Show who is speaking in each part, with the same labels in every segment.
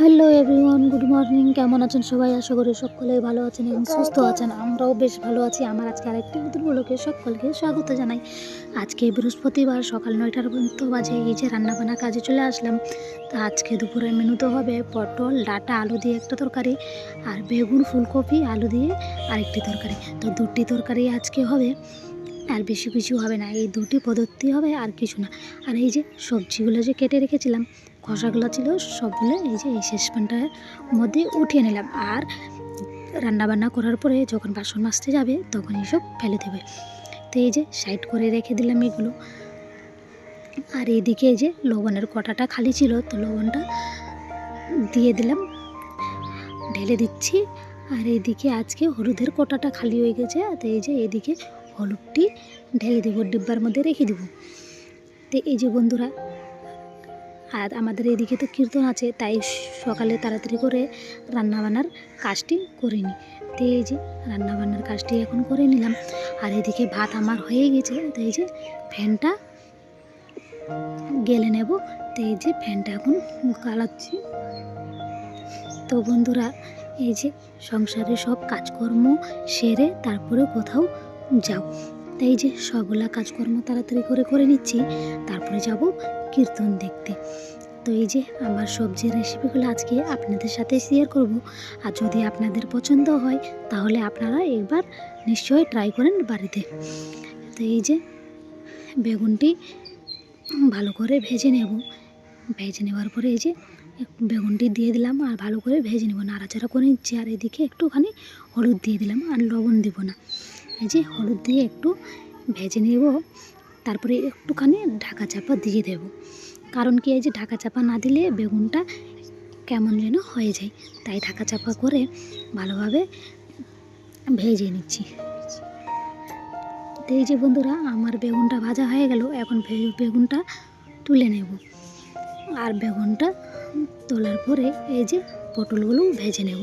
Speaker 1: Hello everyone good morning কেমন আছেন সবাই? আশা করি সকলেই ভালো আছেন এবং সুস্থ আছেন। আমরাও বেশ ভালো আছি। আমার আজকে আরেকটি নতুন ব্লগে সকলকে স্বাগত জানাই। আজকে বৃহস্পতিবার, সকাল নয়টার পর্যন্ত বাজে এই যে রান্নাবান্না কাজে চলে আসলাম। তা আজকে দুপুরের মেনু তো হবে পটল, ডাটা, আলু দিয়ে একটা তরকারি আর বেগুন, ফুলকপি, আলু দিয়ে আরেকটি তরকারি। তো দুটি তরকারি আজকে হবে, আর বেশি কিছু হবে না। এই দুটি পদ্ধতি হবে আর কিছু না। আর এই যে সবজিগুলো যে কেটে রেখেছিলাম খসাগুলো ছিল সবগুলো এই যে এই শেষ পানটার মধ্যে উঠিয়ে নিলাম। আর রান্নাবান্না করার পরে যখন বাসন মাজতে যাবে তখন এইসব ফেলে দেবে। তো এই যে সাইড করে রেখে দিলাম এগুলো। আর এদিকে এই যে লবণের কটাটা খালি ছিল, তো লবণটা দিয়ে দিলাম, ঢেলে দিচ্ছি। আর এইদিকে আজকে হলুদের কোটাটা খালি হয়ে গেছে, তো এই যে এদিকে হলুদটি ঢেলে দেবো, ডিব্বার মধ্যে রেখে দেবো। তো এই যে বন্ধুরা আর আমাদের এদিকে তো কীর্তন আছে, তাই সকালে তাড়াতাড়ি করে রান্নাবান্নার কাজটি করে নিই। তো এই যে রান্নাবান্নার কাজটি এখন করে নিলাম। আর এদিকে ভাত আমার হয়ে গেছে, তো এই যে ফ্যানটা গেলে নেব। তো এই যে ফ্যানটা এখন গালাচ্ছি তো বন্ধুরা, এই যে সংসারে সব কাজকর্ম সেরে তারপরে কোথাও যাও তাই যে সবগুলা কাজকর্ম তাড়াতাড়ি করে করে নিচ্ছি, তারপরে যাব কীর্তন দেখতে। তো এই যে আমার সবজির রেসিপিগুলো আজকে আপনাদের সাথে শেয়ার করব। আর যদি আপনাদের পছন্দ হয়, তাহলে আপনারা একবার নিশ্চয়ই ট্রাই করেন বাড়িতে। তো এই যে বেগুনটি ভালো করে ভেজে নেব। ভেজে নেওয়ার পরে এই যে বেগুনটি দিয়ে দিলাম আর ভালো করে ভেজে নেব। নাড়াচাড়া করে নিচ্ছি। আর এদিকে একটুখানি হলুদ দিয়ে দিলাম আর লবণ দিব না। এই যে হলুদ দিয়ে একটু ভেজে নেব। তারপরে একটুখানি ঢাকা চাপা দিয়ে দেব। কারণ কি, এই যে ঢাকা চাপা না দিলে বেগুনটা কেমন যেন হয়ে যায়। তাই ঢাকা চাপা করে ভালোভাবে ভেজে নিচ্ছি। এই যে বন্ধুরা, আমার বেগুনটা ভাজা হয়ে গেল। এখন বেগুনটা তুলে নেব। আর বেগুনটা তোলার পরে এই যে পটলগুলো ভেজে নেব।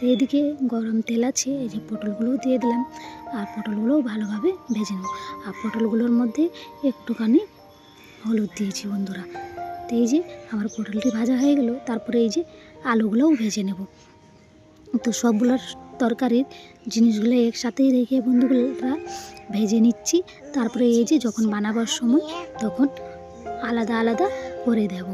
Speaker 1: তো এদিকে গরম তেল আছে, এই যে পটলগুলোও দিয়ে দিলাম। আর পটলগুলোও ভালোভাবে ভেজে নেব। আর পটলগুলোর মধ্যে একটুখানি হলুদ দিয়েছি বন্ধুরা। তো এই যে আমার পটলটি ভাজা হয়ে গেল, তারপরে এই যে আলুগুলোও ভেজে নেব। তো সবগুলোর তরকারির জিনিসগুলো একসাথেই রেখে বন্ধুগুলোরা ভেজে নিচ্ছি। তারপরে এই যে যখন বানাবার সময়, তখন আলাদা আলাদা করে দেব।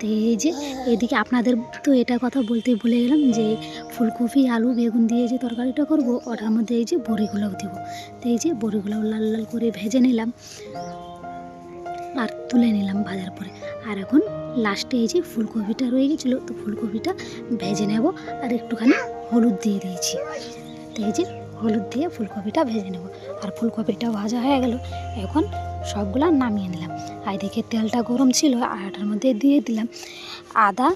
Speaker 1: তো এই যে, এদিকে আপনাদের তো এটা কথা বলতে ভুলে গেলাম যে, ফুলকপি, আলু, বেগুন দিয়ে যে তরকারিটা করব, ওটার মধ্যে এই যে বড়িগুলোও দেবো। তো এই যে বড়িগুলোও লাল লাল করে ভেজে নিলাম আর তুলে নিলাম ভাজার পরে। আর এখন লাস্টে এই যে ফুলকপিটা রয়ে গেছিল, তো ফুলকপিটা ভেজে নেব আর একটুখানি হলুদ দিয়ে দিয়েছি। তো এই যে হলুদ দিয়ে ফুলকপিটা ভেজে নেব। আর ফুলকপিটা ভাজা হয়ে গেল, এখন সবগুলা নামিয়ে নিলাম। আর এদিকে তেলটা গরম ছিল, আর এটার মধ্যে দিয়ে দিলাম আদা,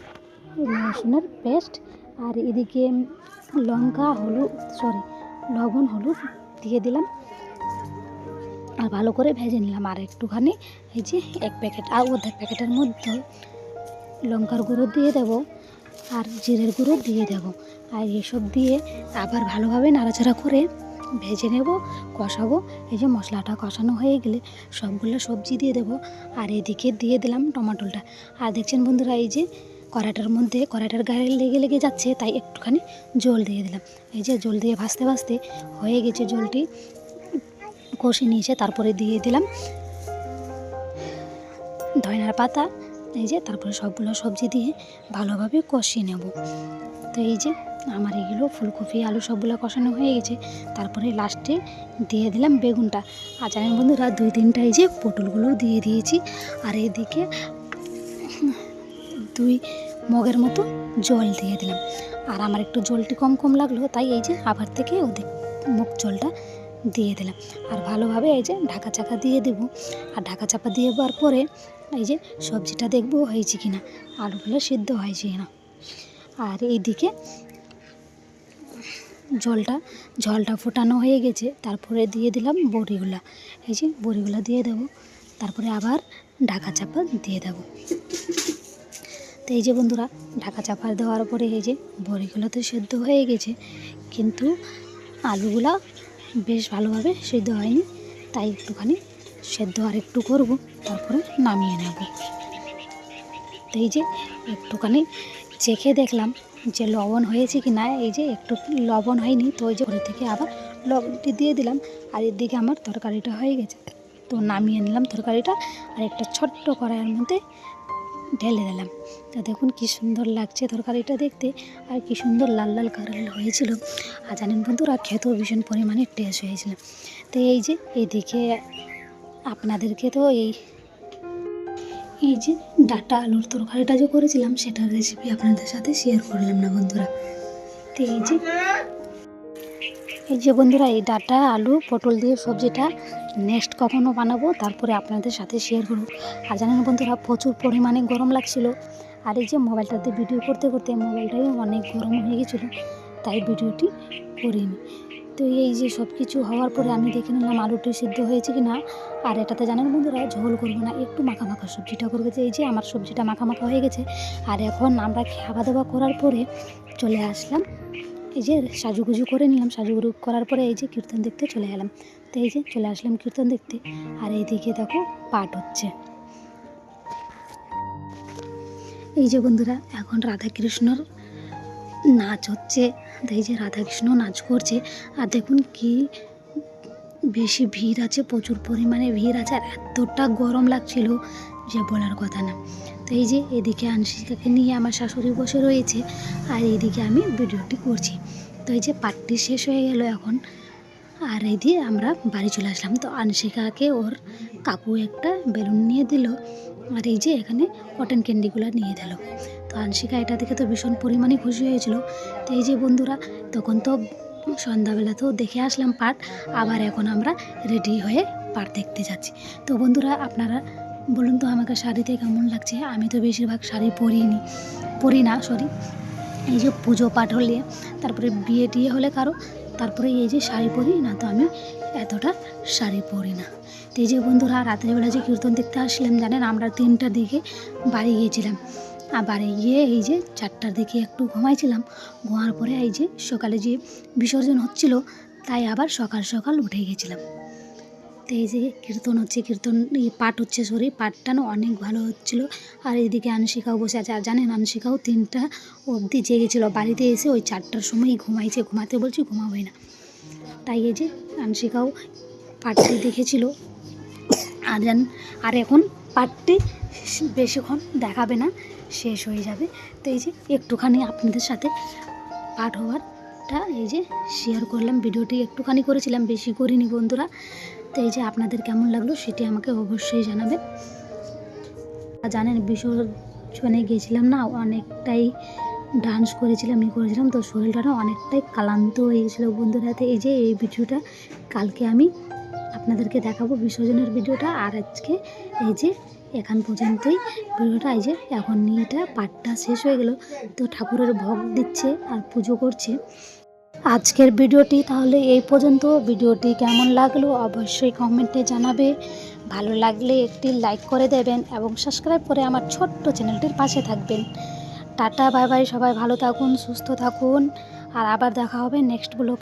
Speaker 1: রসুনের পেস্ট আর এদিকে লঙ্কা, হলুদ সরি লবণ, হলুদ দিয়ে দিলাম। আর ভালো করে ভেজে নিলাম। আর একটুখানি এই যে এক প্যাকেট, আর অর্ধেক প্যাকেটের মধ্যে লঙ্কার গুঁড়ো দিয়ে দেব, আর জিরের গুঁড়ো দিয়ে দেব। আর এসব দিয়ে আবার ভালোভাবে নাড়াচাড়া করে ভেজে নেব, কষাবো। এই যে মশলাটা কষানো হয়ে গেলে সবগুলো সবজি দিয়ে দেব। আর এদিকে দিয়ে দিলাম টমাটোলটা। আর দেখছেন বন্ধুরা, এই যে কড়াটার মধ্যে কড়াটার গায়ে লেগে লেগে যাচ্ছে, তাই একটুখানি জল দিয়ে দিলাম। এই যে জল দিয়ে ভাজতে ভাজতে হয়ে গেছে জলটি। কষে নিয়েছে, তারপরে দিয়ে দিলাম ধনিয়ার পাতা। এই যে তারপরে সবগুলো সবজি দিয়ে ভালোভাবে কষিয়ে নেব। তো এই যে আমার এগুলো ফুলকপি, আলু সবগুলো কষানো হয়ে গেছে। তারপরে লাস্টে দিয়ে দিলাম বেগুনটা। আর জানেন বন্ধুরা দুই তিনটা এই যে পটলগুলো দিয়ে দিয়েছি। আর এদিকে দুই মগের মতো জল দিয়ে দিলাম। আর আমার একটু জলটি কম কম লাগল, তাই এই যে আবার থেকে ওদিক মুখ জলটা দিয়ে দিলাম। আর ভালোভাবে এই যে ঢাকা চাকা দিয়ে দেব। আর ঢাকা চাপা দিয়ে দেওয়ার পরে এই যে সবজিটা দেখব হয়েছে কি না আলুগুলো সিদ্ধ হয়েছে কি না আর এইদিকে জলটা জলটা ফোটানো হয়ে গেছে, তারপরে দিয়ে দিলাম বড়িগুলা। এই যে বড়িগুলা দিয়ে দেব, তারপরে আবার ঢাকা চাপা দিয়ে দেব। তো এই যে বন্ধুরা, ঢাকা চাপা দেওয়ার পরে এই যে বড়িগুলো তো সেদ্ধ হয়ে গেছে, কিন্তু আলুগুলা বেশ ভালোভাবে সেদ্ধ হয়নি, তাই একটুখানি সেদ্ধ আর একটু করব, তারপরে নামিয়ে নেব। তো এই যে একটুখানি চেখে দেখলাম যে লবণ হয়েছে কি না, এই যে একটু লবণ হয়নি, তো ওই যে ঘরে থেকে আবার লবণটি দিয়ে দিলাম। আর এদিকে আমার তরকারিটা হয়ে গেছে। তো নামিয়ে নিলাম তরকারিটা আর একটা ছোট্ট কড়াইয়ের মধ্যে ঢেলে দিলাম। তো দেখুন কি সুন্দর লাগছে তরকারিটা দেখতে আর কি সুন্দর লাল লাল কালার হয়েছিল। আর জানেন বন্ধুরা, খেতেও ভীষণ পরিমাণে টেস্ট হয়েছিল। তো এই যে এইদিকে আপনাদেরকে তো এই এই যে ডাটা আলুর তরকারিটা যে করেছিলাম, সেটার রেসিপি আপনাদের সাথে শেয়ার করলাম না বন্ধুরা। তো এই যে এই যে বন্ধুরা, এই ডাটা, আলু, পটল দিয়ে সবজিটা নেক্সট কখনও বানাবো, তারপরে আপনাদের সাথে শেয়ার করব। আর জানেন বন্ধুরা, প্রচুর পরিমাণে গরম লাগছিল। আর এই যে মোবাইলটাতে ভিডিও করতে করতে মোবাইলটাই অনেক গরম হয়ে গেছিল, তাই ভিডিওটি করিনি। তো এই যে সব কিছু হওয়ার পরে আমি দেখে নিলাম আলুটি সিদ্ধ হয়েছে কি না। আর এটাতে জানেন বন্ধুরা, ঝোল করব না, একটু মাখা মাখা সবজিটা করব। এই যে আমার সবজিটা মাখা মাখা হয়ে গেছে। আর এখন আমরা খাওয়া দাওয়া করার পরে চলে আসলাম। এই যে সাজুগুজু করে নিলাম। সাজুগুজু করার পরে এই যে কীর্তন দেখতে চলে এলাম। তো এই যে চলে আসলাম কীর্তন দেখতে। আর এইদিকে দেখো পাঠ হচ্ছে। এই যে বন্ধুরা, এখন রাধাকৃষ্ণর নাচ হচ্ছে এই যে রাধাকৃষ্ণ নাচ করছে। আর দেখুন কি বেশি ভিড় আছে, প্রচুর পরিমাণে ভিড় আছে, আর এতটা গরম লাগছিল যে বলার কথা না। তো এই যে এদিকে আনসিকাকে নিয়ে আমার শাশুড়ি বসে রয়েছে, আর এইদিকে আমি ভিডিওটি করছি। তো এই যে পাটটি শেষ হয়ে গেল এখন, আর এই দিয়ে আমরা বাড়ি চলে আসলাম। তো আনসিকাকে ওর কাকু একটা বেলুন নিয়ে দিল, আর এই যে এখানে কটন ক্যান্ডিগুলো নিয়ে দিল। তো আনসিকা এটা দেখে তো ভীষণ পরিমাণে খুশি হয়েছিল। তো এই যে বন্ধুরা, তখন তো সন্ধ্যাবেলা তো দেখে আসলাম পাট আবার এখন আমরা রেডি হয়ে পাট দেখতে যাচ্ছি। তো বন্ধুরা, আপনারা বলুন তো আমাকে শাড়িতে কেমন লাগছে? আমি তো বেশিরভাগ শাড়ি পরিনি, পরি না সরি এই যে পুজো পাঠ হলে, তারপরে বিয়ে টিয়ে হলে কারও, তারপরে এই যে শাড়ি পরি, না তো আমি এতটা শাড়ি পরি না। তো এই যে বন্ধুরা, রাত্রিবেলা যে কীর্তন দেখতে আসলাম জানেন, আমরা তিনটার দিকে বাড়ি গিয়েছিলাম। আর বাড়ি গিয়ে এই যে চারটার দিকে একটু ঘুমাইছিলাম, ঘুমার পরে এই যে সকালে যে বিসর্জন হচ্ছিল, তাই আবার সকাল সকাল উঠে গেছিলাম। তো এই যে কীর্তন হচ্ছে, কীর্তন পাঠ হচ্ছে, সরি, পাঠটা না অনেক ভালো হচ্ছিল। আর এইদিকে আনশিকাও বসে আছে, আর জানেন আনশিকাও তিনটা অবধি জেগেছিলো, বাড়িতে এসে ওই চারটার সময়ই ঘুমাইছে, ঘুমাতে বলছি ঘুমাবে না। তাই এই যে আনশিকাও পাঠটি দেখেছিল। আর জান, আর এখন পাঠটি বেশিক্ষণ দেখাবে না, শেষ হয়ে যাবে। তো এই যে একটুখানি আপনাদের সাথে পাঠ হওয়ারটা এই যে শেয়ার করলাম, ভিডিওটি একটুখানি করেছিলাম, বেশি করিনি বন্ধুরা। তো এই যে আপনাদের কেমন লাগল সেটি আমাকে অবশ্যই জানাবেন। জানেন বিসর্জনে গেছিলাম না, অনেকটাই ডান্স করেছিলাম, ই করেছিলাম, তো শরীরটা না অনেকটাই ক্লান্ত হয়ে গেছিল বন্ধুরা এই যে এই ভিডিওটা কালকে আমি আপনাদেরকে দেখাবো বিসর্জনের ভিডিওটা। আর আজকে এই যে এখান পর্যন্তই ভিডিওটা। এই যে এখন নিয়েটা পাঠটা শেষ হয়ে গেল। তো ঠাকুরের ভোগ দিচ্ছে আর পুজো করছে। আজকের ভিডিওটি তাহলে এই পর্যন্ত। ভিডিওটি কেমন লাগল অবশ্যই কমেন্টে জানাবে। ভালো লাগলে একটি লাইক করে দেবেন এবং সাবস্ক্রাইব করে আমার ছোট্ট চ্যানেলটির পাশে থাকবেন। টাটা, বাই বাই, সবাই ভালো থাকুন, সুস্থ থাকুন। আর আবার দেখা হবে নেক্সট ব্লগ।